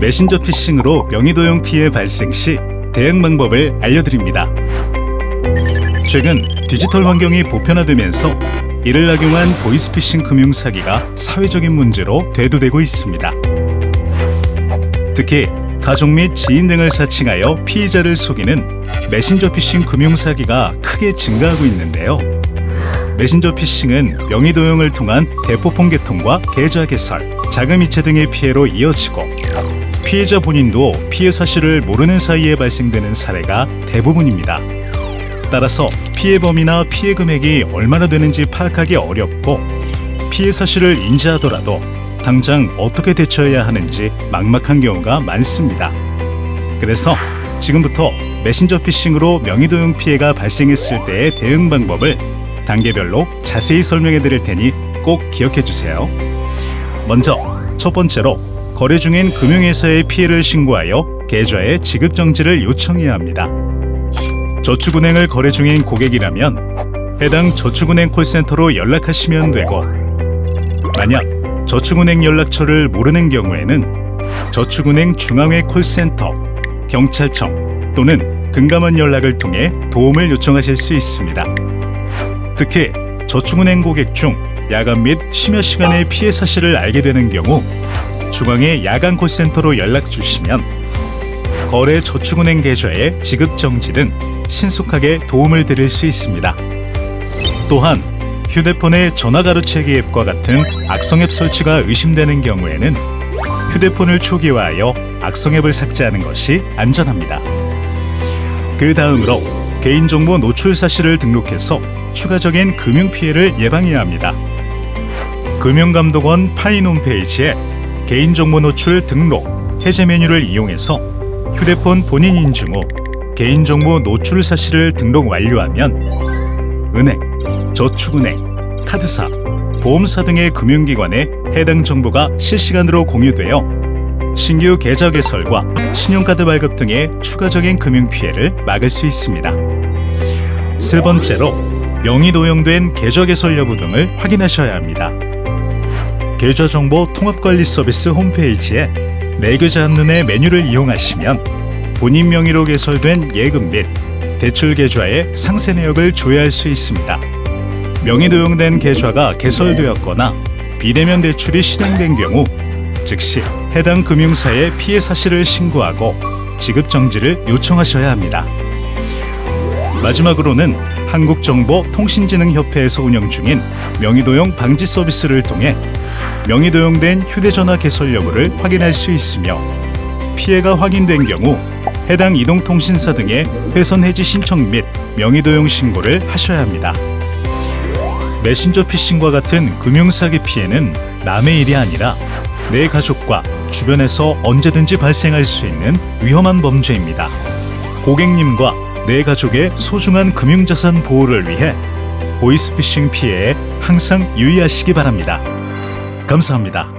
메신저 피싱으로 명의도용 피해 발생 시 대응 방법을 알려드립니다. 최근 디지털 환경이 보편화되면서 이를 악용한 보이스피싱 금융 사기가 사회적인 문제로 대두되고 있습니다. 특히 가족 및 지인 등을 사칭하여 피의자를 속이는 메신저 피싱 금융 사기가 크게 증가하고 있는데요. 메신저 피싱은 명의 도용을 통한 대포폰 개통과 계좌 개설, 자금 이체 등의 피해로 이어지고 피해자 본인도 피해 사실을 모르는 사이에 발생되는 사례가 대부분입니다. 따라서 피해 범위나 피해 금액이 얼마나 되는지 파악하기 어렵고 피해 사실을 인지하더라도 당장 어떻게 대처해야 하는지 막막한 경우가 많습니다. 그래서 지금부터 메신저 피싱으로 명의도용 피해가 발생했을 때의 대응 방법을 단계별로 자세히 설명해 드릴 테니 꼭 기억해 주세요. 먼저 첫 번째로 거래 중인 금융회사의 피해를 신고하여 계좌의 지급 정지를 요청해야 합니다. 저축은행을 거래 중인 고객이라면 해당 저축은행 콜센터로 연락하시면 되고 만약 저축은행 연락처를 모르는 경우에는 저축은행 중앙회 콜센터, 경찰청 또는 금감원 연락을 통해 도움을 요청하실 수 있습니다. 특히 저축은행 고객 중 야간 및 심야 시간에 피해 사실을 알게 되는 경우 중앙의 야간 콜센터로 연락 주시면 거래 저축은행 계좌의 지급 정지 등 신속하게 도움을 드릴 수 있습니다. 또한 휴대폰의 전화 가로채기 앱과 같은 악성 앱 설치가 의심되는 경우에는 휴대폰을 초기화하여 악성 앱을 삭제하는 것이 안전합니다. 그 다음으로 개인정보 노출 사실을 등록해서 추가적인 금융 피해를 예방해야 합니다. 금융감독원 파인 홈페이지에 개인정보 노출 등록 해제 메뉴를 이용해서 휴대폰 본인 인증 후 개인정보 노출 사실을 등록 완료하면 은행, 저축은행, 카드사, 보험사 등의 금융기관에 해당 정보가 실시간으로 공유되어 신규 계좌 개설과 신용카드 발급 등의 추가적인 금융 피해를 막을 수 있습니다. 세 번째로 명의 도용된 계좌 개설 여부 등을 확인하셔야 합니다. 계좌 정보 통합 관리 서비스 홈페이지에 내 계좌 한눈의 메뉴를 이용하시면 본인 명의로 개설된 예금 및 대출 계좌의 상세 내역을 조회할 수 있습니다. 명의 도용된 계좌가 개설되었거나 비대면 대출이 실행된 경우 즉시 해당 금융사에 피해 사실을 신고하고 지급 정지를 요청하셔야 합니다. 마지막으로는 한국정보통신진흥협회에서 운영 중인 명의도용 방지 서비스를 통해 명의 도용된 휴대전화 개설 여부를 확인할 수 있으며 피해가 확인된 경우 해당 이동통신사 등의 회선 해지 신청 및 명의 도용 신고를 하셔야 합니다. 메신저 피싱과 같은 금융사기 피해는 남의 일이 아니라 내 가족과 주변에서 언제든지 발생할 수 있는 위험한 범죄입니다. 고객님과 내 가족의 소중한 금융자산 보호를 위해 보이스피싱 피해에 항상 유의하시기 바랍니다. 감사합니다.